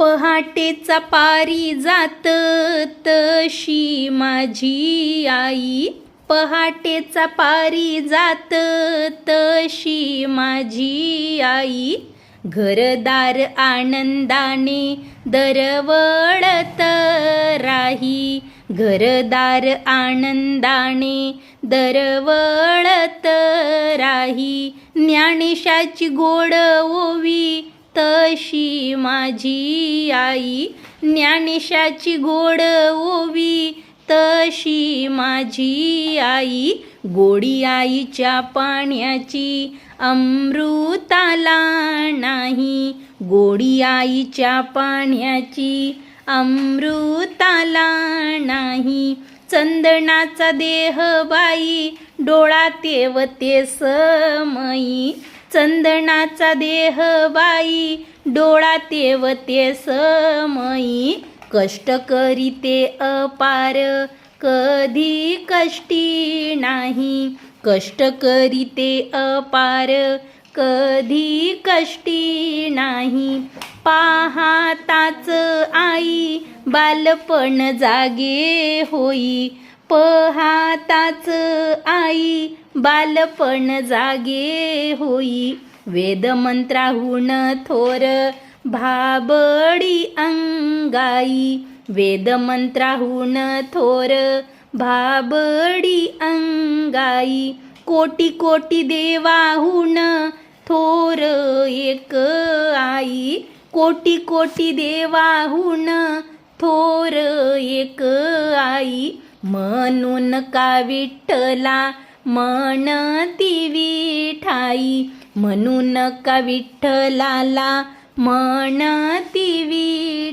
पहाटेचा पारी जात तशी माझी आई. पहाटेचा पारी जात तशी माझी आई. घरदार आनंदाने दरवळत राही. घरदार आनंदाने दरवळत राही. ज्ञानेशाची गोड ओवी तशी माझी आई ज्ञानेशाची गोड ओवी. तशी माझी आई गोडी आईच्या पाण्याची अमृताला नाही. गोडी आईच्या पाण्याची अमृताला नाही. चंदनाचा देह बाई डोळा तेवते समयी चंदनाचा देह बाई डोळा तेवते समयी कष्ट करीते अपार कधी कष्टी नाही. कष्ट करीते अपार कधी कष्टी नाही. पाहाताच आई बालपण जागे होई. पहाताच आई बालपण जागे होई. वेदमंत्राहून थोर भाबडी अंगाई. वेदमंत्राहून थोर भाबडी अंगाई. कोटी कोटी देवाहून थोर एक आई. कोटी कोटी देवाहून थोर एक आई. म्हणून का विठ्ठला म्हणती विठाई? म्हणून का विठ्ठलाला मन दिवी